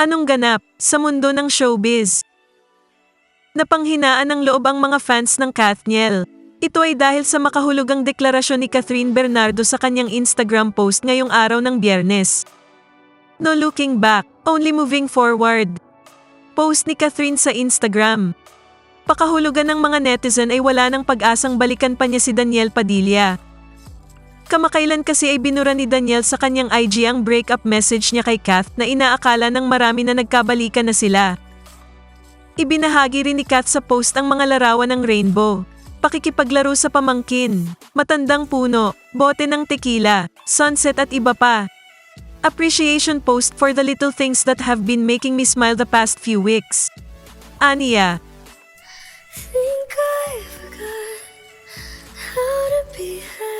Anong ganap sa mundo ng showbiz? Napanghinaan ng loob ang mga fans ng Kathniel. Ito ay dahil sa makahulugang deklarasyon ni Catherine Bernardo sa kanyang Instagram post ngayong araw ng biyernes. No looking back, only moving forward. Post ni Catherine sa Instagram. Pakahulugan ng mga netizen ay wala ng pag-asang balikan pa niya si Daniel Padilla. Kamakailan kasi ay binura ni Daniel sa kanyang IG ang breakup message niya kay Kath na inaakala ng marami na nagkabalikan na sila. Ibinahagi rin ni Kath sa post ang mga larawan ng rainbow. Pakikipaglaro sa pamangkin, matandang puno, bote ng tequila, sunset at iba pa. Appreciation post for the little things that have been making me smile the past few weeks. Aniya, think I forgot how to be happy.